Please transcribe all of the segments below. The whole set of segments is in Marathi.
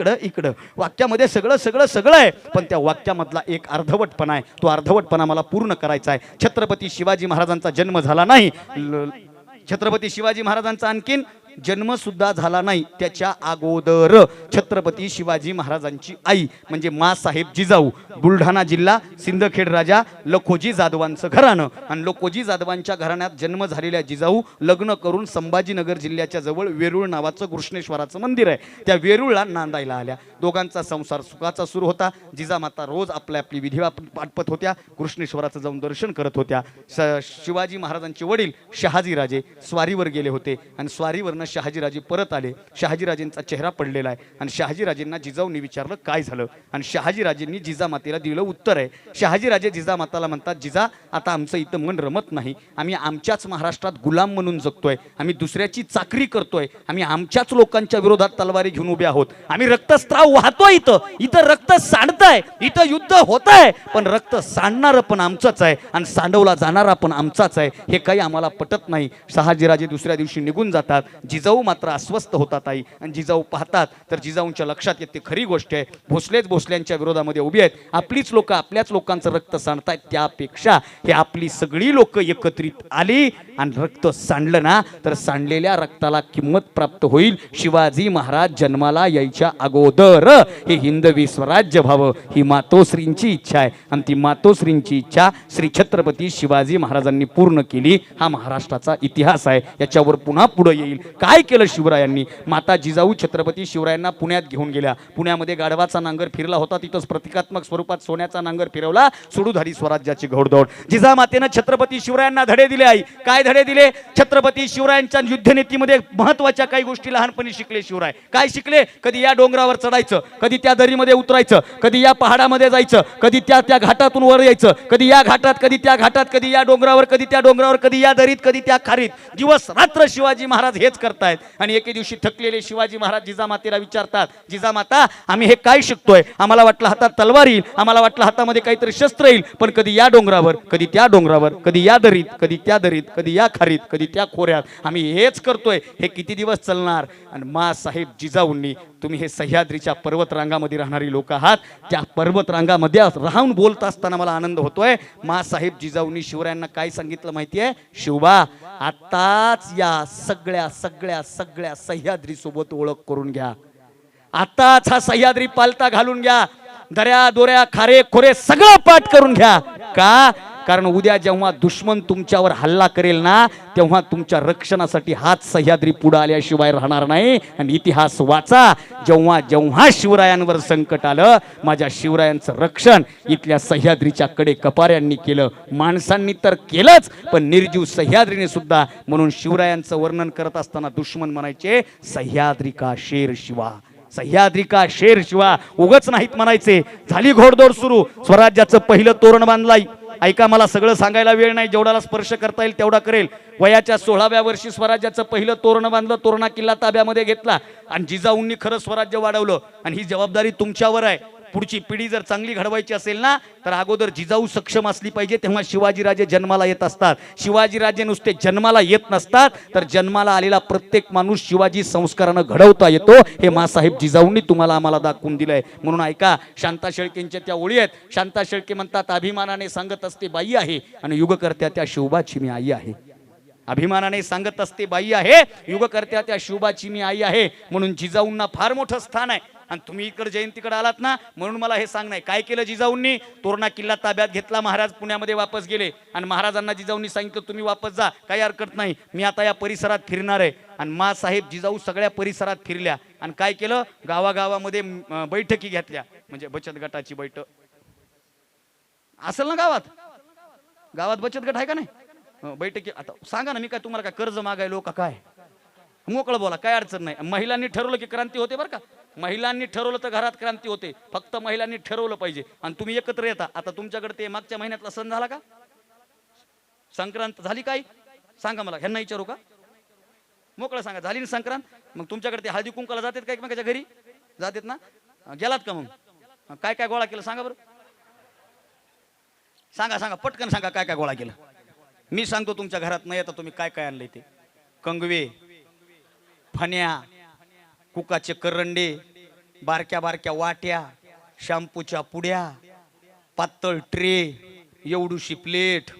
इकडं इकडं. वाक्यामध्ये सगळं सगळं सगळं आहे. पण त्या वाक्यामधला एक अर्धवटपणा आहे. तो अर्धवटपणा मला पूर्ण करायचा आहे. छत्रपती शिवाजी महाराजांचा जन्म झाला नाही. छत्रपती शिवाजी महाराजांचा आणखीन जन्म सुद्धा झाला नाही त्याच्या अगोदर. छत्रपती शिवाजी महाराजांची आई म्हणजे मासाहेब जिजाऊ बुलढाणा जिल्हा सिंदखेड राजा लखोजी जाधवांचं घराणं. आणि लखोजी जाधवांच्या घराण्यात जन्म झालेल्या जिजाऊ लग्न करून संभाजीनगर जिल्ह्याच्या जवळ वेरूळ नावाचं कृष्णेश्वराचं मंदिर आहे. त्या वेरूळला नांदायला आल्या. दोघांचा संसार सुखाचा सुरू होता. जिजामाता रोज आपल्या आपली विधी पाठपत होत्या. कृष्णेश्वराचं जाऊन दर्शन करत होत्या. स शिवाजी महाराजांचे वडील शहाजीराजे स्वारीवर गेले होते. आणि स्वारीवरनं शहाजीराजे परत आले. शहाजीराजेंचा चेहरा पडलेला आहे. आणि शहाजीराजेंना जिजाऊंनी विचारलं काय झालं? आणि शहाजीराजेंनी जिजामातेला दिलं उत्तर आहे. शहाजीराजे जिजामाताला म्हणतात जिजा आता आमचं इथं मन रमत नाही. आम्ही आमच्याच महाराष्ट्रात गुलाम म्हणून जगतोय. आम्ही दुसऱ्याची चाकरी करतोय. आम्ही आमच्याच लोकांच्या विरोधात तलवारी घेऊन उभे आहोत. आम्ही रक्तस्त्राव वाहतोय इथं. इथं रक्त सांडतंय. इथं युद्ध होत आहे पण रक्त सांडणारं पण आमचंच आहे. आणि सांडवला जाणारा पण आमचाच आहे. हे काही आम्हाला पटत नाही. शहाजीराजे दुसऱ्या दिवशी निघून जातात. जिजाऊ मात्र अस्वस्थ होतात आई. आणि जिजाऊ पाहतात तर जिजाऊंच्या लक्षात येते खरी गोष्ट आहे भोसलेच भोसल्यांच्या विरोधामध्ये उभी आहेत. आपलीच लोक आपल्याच लोकांचं रक्त सांडतायत त्यापेक्षा हे आपली सगळी लोक एकत्रित आली आणि रक्त सांडलं ना तर सांडलेल्या रक्ताला किंमत प्राप्त होईल. शिवाजी महाराज जन्माला यायच्या अगोदर हे हिंदवी स्वराज्य व्हावं ही मातोश्रींची इच्छा आहे. आणि ती मातोश्रींची इच्छा श्री छत्रपती शिवाजी महाराजांनी पूर्ण केली. हा महाराष्ट्राचा इतिहास आहे. याच्यावर पुन्हा पुढे येईल. काय केलं शिवरायांनी? माता जिजाऊ छत्रपती शिवरायांना पुण्यात घेऊन गेल्या. पुण्यामध्ये गाढवाचा नांगर फिरला होता. तिथंच प्रतिकात्मक स्वरूपात सोन्याचा नांगर फिरवला. सुडूधारी स्वराज्याची घोडदौड. जिजामातेनं छत्रपती शिवरायांना धडे दिले आई. काय धडे दिले? छत्रपती शिवरायांच्या युद्धनीतीमध्ये महत्त्वाच्या काही गोष्टी लहानपणी शिकले शिवराय. काय शिकले? कधी या डोंगरावर चढायचं कधी त्या दरीमध्ये उतरायचं कधी या पहाडामध्ये जायचं कधी त्या त्या घाटातून वर यायचं कधी या घाटात कधी त्या घाटात कधी या डोंगरावर कधी त्या डोंगरावर कधी या दरीत कधी त्या खारीत. दिवस रात्र शिवाजी महाराज हेच करतायत. आणि एके दिवशी थकलेले शिवाजी महाराज जिजामातेला विचारतात जिजामाता आम्ही हे काय शिकतोय? आम्हाला वाटलं हातात तलवार येईल आम्हाला वाटलं हातामध्ये काहीतरी शस्त्र येईल पण कधी या डोंगरावर कधी त्या डोंगरावर कधी या दरीत कधी त्या दरीत कधी या खारीत कधी त्या खोऱ्यात आम्ही हेच करतोय. हे किती दिवस चालणार? आणि मा साहेब जिजाऊंनी तुम्ही हे सह्याद्रीच्या पर्वतरांगामध्ये राहणारी लोक आहात. त्या पर्वतरांगामध्ये राहून बोलत असताना मला आनंद होतोय. मा साहेब जिजाऊंनी शिवरायांना काय सांगितलं माहितीये? शिवबा आताच या सगळ्या सगळ्या सगळ्या सह्याद्री सोबत ओळख करून घ्या. आताच हा सह्याद्री पालता घालून घ्या. दऱ्या दोऱ्या खारे खोरे सगळं पाठ करून घ्या. का? कारण उद्या जेव्हा दुश्मन तुमच्यावर हल्ला करेल ना तेव्हा तुमच्या रक्षणासाठी हाच सह्याद्री पुढे आल्याशिवाय राहणार नाही. आणि इतिहास वाचा. जेव्हा जेव्हा शिवरायांवर संकट आलं माझ्या शिवरायांचं रक्षण इथल्या सह्याद्रीच्या कडे कपाऱ्यांनी केलं. माणसांनी तर केलंच पण निर्जीव सह्याद्रीने सुद्धा म्हणून शिवरायांचं वर्णन करत असताना दुश्मन म्हणायचे सह्याद्री का शेर शिवा? सह्याद्री का शेर शिवा? उगच नाहीत म्हणायचे. झाली घोडदौड सुरू. स्वराज्याचं पहिलं तोरण बांधलाय. ऐका मला सगळं सांगायला वेळ नाही. जेवढाला स्पर्श करता येईल तेवढा करेल. वयाच्या सोळाव्या वर्षी स्वराज्याचं पहिलं तोरण बांधलं तोरणा किल्ला ताब्यामध्ये घेतला आणि जिजाऊंनी खरं स्वराज्य वाढवलं. आणि ही जबाबदारी तुमच्यावर आहे. पुढची पिढी जर चांगली घडवायची असेल ना तर अगोदर जिजाऊ सक्षम असली पाहिजे तेव्हा शिवाजीराजे जन्माला येत असतात. शिवाजीराजे नुसते जन्माला येत नसतात तर जन्माला आलेला प्रत्येक माणूस शिवाजी संस्कारानं घडवता येतो. हे मासाहेब जिजाऊंनी तुम्हाला आम्हाला दाखवून दिलंय. म्हणून ऐका शांता शेळकेंच्या त्या ओळी आहेत. शांता शेळके म्हणतात अभिमानाने सांगत असते बाई आहे आणि युगकर्त्या त्या शिवबाची मी आई आहे. अभिमानाने सांगत असते बाई आहे युगकर्त्या त्या शिवबाची मी आई आहे. म्हणून जिजाऊंना फार मोठं स्थान आहे. आणि तुम्ही इकडे जयंतीकडे आलात ना म्हणून मला हे सांग नाही काय केलं जिजाऊंनी? तोरणा किल्ला ताब्यात घेतला महाराज पुण्यामध्ये वापस गेले. आणि महाराजांना जिजाऊंनी सांगितलं तुम्ही वापस जा काही हरकत नाही. मी आता या परिसरात फिरणार आहे. आणि मा साहेब जिजाऊ सगळ्या परिसरात फिरल्या. आणि काय केलं? गावागावामध्ये बैठकी घेतल्या. म्हणजे बचत गटाची बैठक. असेल ना गावात? गावात बचत गट आहे का नाही? बैठकी. आता सांगा ना मी काय तुम्हाला काय कर्ज मागायलो का काय? मोकळं बोला काय अडचण नाही. महिलांनी ठरवलं की क्रांती होते बरं का? महिलांनी ठरवलं तर घरात क्रांती होते. फक्त महिलांनी ठरवलं पाहिजे. आणि तुम्ही एकत्र येता. आता तुमच्याकडे ते मागच्या महिन्यातला सण झाला का? संक्रांत झाली काय? सांगा मला. ह्यांना विचारू का? मोकळं सांगा. झाली ना संक्रांत? मग तुमच्याकडे ते हळदी कुंकाला जातात का एकमेकाच्या घरी? जातात ना? गेलात का मग? काय काय गोळा केलं? सांगा बरं. सांगा सांगा. पटकन सांगा काय काय गोळा केलं. मी सांगतो तुमच्या घरात नाही येता तुम्ही काय काय आणलं ते? कंगवे फण्या कुकाचे करंडे बारक्या बारक्या वाट्या शॅम्पूच्या पुड्या पातळ ट्रे एवढूशी प्लेट.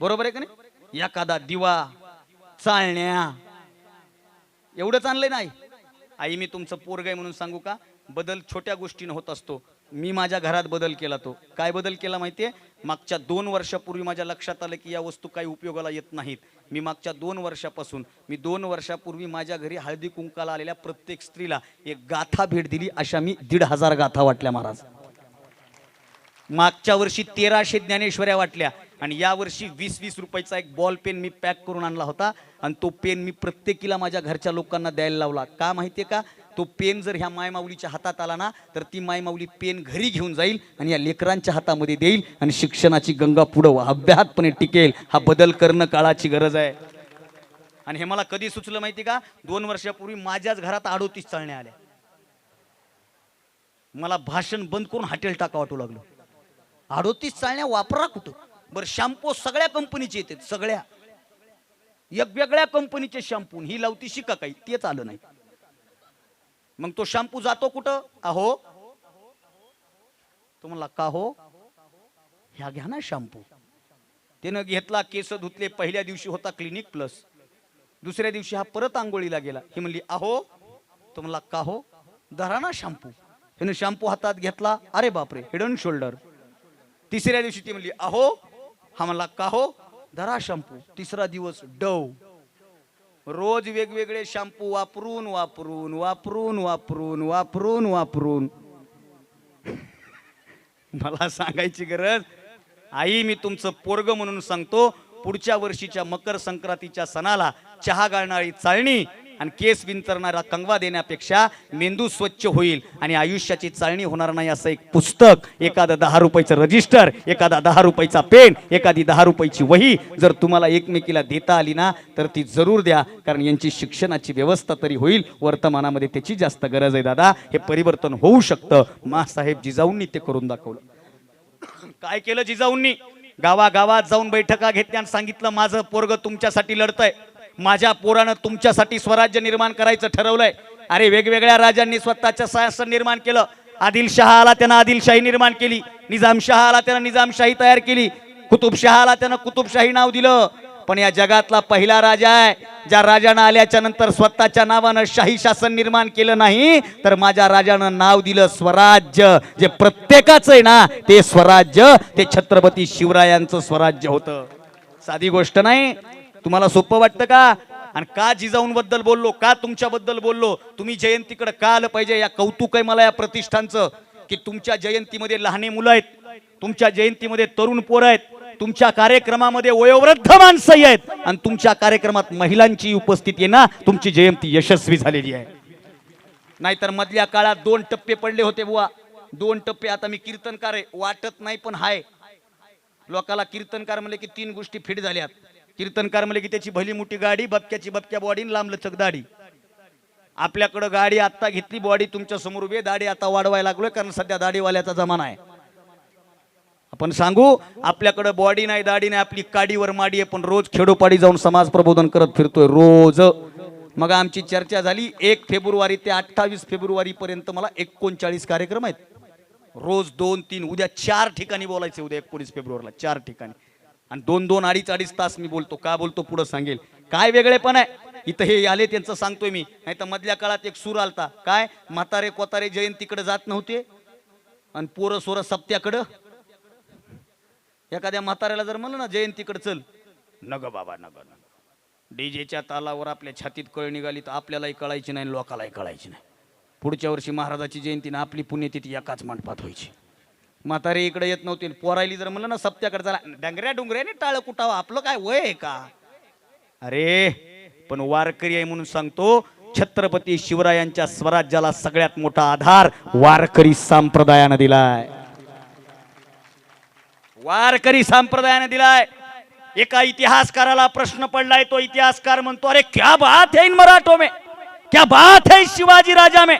बरोबर आहे का नाही? एखादा दिवा चालण्या एवढंच आणलंय नाही. आई मी तुमचं पोरग आहे म्हणून सांगू का? बदल छोट्या गोष्टीनं होत असतो. मी माझ्या घरात बदल केला तो. काय बदल केला माहितीये? मागच्या दोन वर्षापूर्वी माझ्या लक्षात आलं की या वस्तू काही उपयोगाला येत नाहीत. मी मागच्या दोन वर्षापासून मी दोन वर्षापूर्वी माझ्या घरी हळदी कुंकाला आलेल्या प्रत्येक स्त्रीला एक गाथा भेट दिली अशा मी दीड हजार गाथा वाटल्या महाराज. मागच्या वर्षी तेराशे ज्ञानेश्वऱ्या वाटल्या आणि या वर्षी वीस वीस रुपयाचा एक बॉल पेन मी पॅक करून आणला होता आणि तो पेन मी प्रत्येकीला माझ्या घरच्या लोकांना द्यायला लावला. का माहितीये का? तो पेन जर ह्या मायमाऊलीच्या हातात आला ना तर ती मायमाऊली पेन घरी घेऊन जाईल आणि या लेकरांच्या हातामध्ये देईल आणि शिक्षणाची गंगा पुढं अभ्यासपणे टिकेल. हा बदल करणं काळाची गरज आहे. आणि हे मला कधी सुचलं माहिती का? दोन वर्षापूर्वी माझ्याच घरात अडोतीस चालण्या आल्या. मला भाषण बंद करून हॉटेल टाका वाटू लागलं. अडोतीस चालण्या वापरा कुठं? बरं शॅम्पू सगळ्या कंपनीचे येतात सगळ्या. वेगवेगळ्या कंपनीचे शॅम्पू ही लावती शिका काही तेच आलं नाही. मग तो शॅम्पू जातो कुठं? अहो. तो म्हणला का हो? ह्या घ्या ना शॅम्पू. त्यानं घेतला केस धुतले पहिल्या दिवशी होता क्लिनिक प्लस. दुसऱ्या दिवशी हा परत आंघोळीला गेला. ही म्हणली अहो. तो म्हणला का हो? धरा ना शॅम्पू. त्यानं शॅम्पू हातात घेतला. अरे बापरे हेड अँड शोल्डर. तिसऱ्या दिवशी ती म्हणली अहो. हा म्हणला का हो? धरा शॅम्पू. तिसरा दिवस डव. रोज वेगवेगळे शॅम्पू वापरून वापरून वापरून वापरून वापरून वापरून. मला सांगायची गरज? आई मी तुमचं पोरग म्हणून सांगतो पुढच्या वर्षीच्या मकर संक्रांतीच्या सणाला चहा गाळणारी चाळणी आणि केस विंतरणारा कंगवा देण्यापेक्षा मेंदू स्वच्छ होईल आणि आयुष्याची चाळणी होणार नाही असं एक पुस्तक एखादं दहा रुपयाचं रजिस्टर एखादा दहा रुपयाचा पेन एखादी दहा रुपयाची वही जर तुम्हाला एकमेकीला देता आली ना तर ती जरूर द्या कारण यांची शिक्षणाची व्यवस्था तरी होईल. वर्तमानामध्ये त्याची जास्त गरज आहे दादा. हे परिवर्तन होऊ शकतं. मासाहेब जिजाऊंनी ते करून दाखवलं. काय केलं जिजाऊंनी? गावागावात जाऊन बैठका घेतल्या आणि सांगितलं माझं पोरग तुमच्यासाठी लढतंय. माझ्या पोरानं तुमच्यासाठी स्वराज्य निर्माण करायचं ठरवलंय. अरे वेगवेगळ्या राजांनी स्वतःचं शासन निर्माण केलं. आदिलशहा आला त्यानं आदिलशाही निर्माण केली. निजामशहा आला त्यानं निजामशाही तयार केली. कुतुबशहा आला त्यानं कुतुबशाही नाव दिलं. पण या जगातला पहिला राजा आहे ज्या राजानं आल्याच्यानंतर स्वतःच्या नावानं शाही शासन निर्माण केलं नाही तर माझ्या राजानं नाव दिलं स्वराज्य. जे प्रत्येकाचं आहे ना ते स्वराज्य. ते छत्रपती शिवरायांचं स्वराज्य होतं. साधी गोष्ट नाही. तुम्हाला सोपं वाटतं का? आणि का जिजाऊंबद्दल बोललो? का तुमच्याबद्दल बोललो? तुम्ही जयंतीकडे का आलं पाहिजे? या कौतुक आहे मला या प्रतिष्ठानचं की तुमच्या जयंतीमध्ये लहाने मुलं आहेत तुमच्या जयंतीमध्ये तरुण पोरं आहेत तुमच्या कार्यक्रमामध्ये वयोवृद्ध माणसंही आहेत आणि तुमच्या कार्यक्रमात महिलांची उपस्थिती ना? तुमची जयंती यशस्वी झालेली आहे. नाहीतर मधल्या काळात दोन टप्पे पडले होते बुवा. दोन टप्पे आता मी कीर्तनकार आहे. वाटत नाही पण हाय. लोकाला कीर्तनकार म्हणले की तीन गोष्टी फिट झाल्यात. कीर्तनकार म्हणले की त्याची भली मोठी गाडी बबक्याची बबक्या बॉडी लांब लचक दाढी. आपल्याकडं गाडी आता घेतली बॉडी तुमच्यासमोर उभी दाढी आता वाढवायला लागलोय कारण सध्या दाढीवाल्याचा जमाना आहे. आपण सांगू आपल्याकडं बॉडी नाही दाढी नाही आपली काडीवर माडी आहे पण रोज खेडोपाडी जाऊन समाज प्रबोधन करत फिरतोय रोज. मग आमची चर्चा झाली एक फेब्रुवारी ते अठ्ठावीस फेब्रुवारी पर्यंत मला एकोणचाळीस कार्यक्रम आहेत. रोज दोन तीन उद्या चार ठिकाणी बोलायचे उद्या एकोणीस फेब्रुवारीला चार ठिकाणी. आणि दोन दोन अडीच अडीच तास मी बोलतो. का बोलतो? पुढं सांगेल. काय वेगळेपण आहे? इथं हे आले त्यांचं सांगतोय मी. नाही तर मधल्या काळात एक सूर आलता. काय? म्हातारे कोतारे जयंतीकडे जात नव्हते? आणि पोरं सोरं सप्त्याकडं? एखाद्या म्हाताऱ्याला जर म्हणलं ना जयंतीकडे चल. नग बाबा नग नग. डीजेच्या तालावर आपल्या छातीत कळ निघाली तर आपल्यालाही कळायची नाही लोकालाही कळायची नाही. पुढच्या वर्षी महाराजाची जयंती ना आपली पुण्यतिथी एकाच मंडपात व्हायची. म्हातारी इकडे येत नव्हती. पोरायली जर म्हणलं ना सप्त्याकडे चला. डंगऱ्या डुंगऱ्याने टाळ कुटावं. आपलं काय वय आहे का? अरे पण वारकरी आहे म्हणून सांगतो छत्रपती शिवरायांच्या स्वराज्याला सगळ्यात मोठा आधार वारकरी संप्रदायानं दिलाय. वारकरी संप्रदायानं दिलाय. एका इतिहासकाराला प्रश्न पडलाय तो इतिहासकार म्हणतो अरे क्या बात है इन मराठो में? क्या बात है शिवाजी राजा में?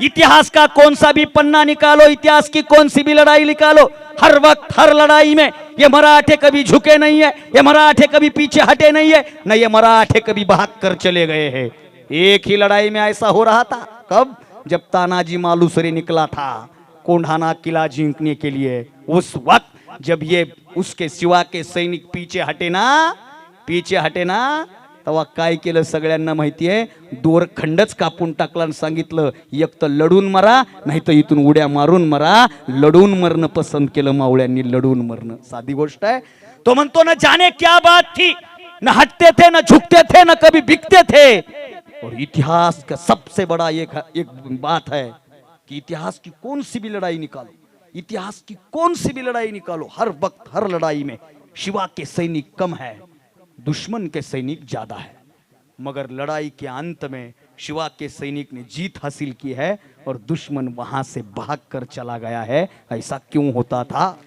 इतिहास का कौन सा भी पन्ना निकालो, इतिहास की कौन सी भी लड़ाई निकालो, हर वक्त, हर लड़ाई में ये मराठे कभी झुके नहीं है, ये मराठे कभी पीछे हटे नहीं है, न ये मराठे कभी भाग कर चले गए हैं। एक ही लड़ाई में ऐसा हो रहा था, कब? जब तानाजी मालूसरे निकला था, कोंढाना किला जीतने के लिए। उस वक्त जब ये उसके सिवा के सैनिक पीछे हटे ना, पीछे हटे ना तेव्हा काय केलं सगळ्यांना माहितीये? दोरखंडच कापून टाकला आणि सांगितलं एक तर लढून मरा नाही तर इथून उड्या मारून मरा. लढून मरणं पसंत केलं मावळ्यांनी लढून मरणं. साधी गोष्ट आहे. तो म्हणतो ना जाने क्या बात थी न हटते थे ना झुकते थे ना कभी बिकते थे. और इतिहास का सबसे बड़ा एक एक बात है कि इतिहास की कौन सी भी लड़ाई निकालो। इतिहास की कौन सी भी लड़ाई निकालो हर वक्त हर लड़ाई में शिवा के सैनिक कम है। दुश्मन के सैनिक ज़्यादा है। मगर लड़ाई के अंत में शिवा के सैनिक ने जीत हासिल की है और दुश्मन वहाँ से भाग कर चला गया है। ऐसा क्यों होता था?